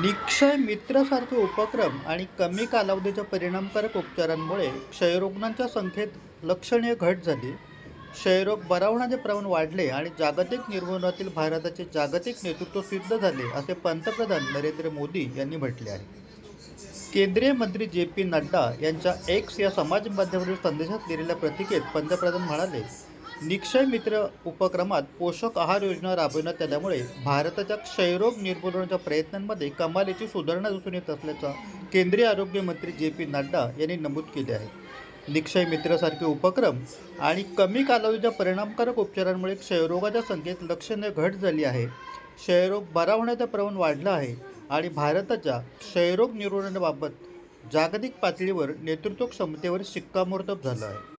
निक्षय मित्रसारखे उपक्रम आणि कमी कालावधीच्या परिणामकारक उपचारांमुळे क्षयरुग्णांच्या संख्येत लक्षणीय घट झाली. क्षयरोग बरा होण्याचे प्रमाण वाढले आणि जागतिक निर्मूलनातील भारताचे जागतिक नेतृत्व सिद्ध झाले असे पंतप्रधान नरेंद्र मोदी यांनी म्हटले आहे. केंद्रीय मंत्री जे पी नड्डा यांच्या एक्स या समाज माध्यमावरील संदेशात दिलेल्या प्रतिकेत पंतप्रधान म्हणाले निक्षय मित्र उपक्रमात पोषक आहार योजना राबविण्यात आल्यामुळे भारताच्या क्षयरोग निर्मूलनाच्या प्रयत्नांमध्ये कमालीची सुधारणा दिसून येत असल्याचं केंद्रीय आरोग्य मंत्री जे पी नड्डा यांनी नमूद केले आहे. निक्षय मित्रासारखे उपक्रम आणि कमी कालावधीच्या परिणामकारक उपचारांमुळे क्षयरोगाच्या संख्येत लक्षणीय घट झाली आहे. क्षयरोग बरा होण्याचं प्रमाण वाढलं आहे आणि भारताच्या क्षयरोग निर्मूलनाबाबत जागतिक पातळीवर नेतृत्व क्षमतेवर शिक्कामोर्तब झालं आहे.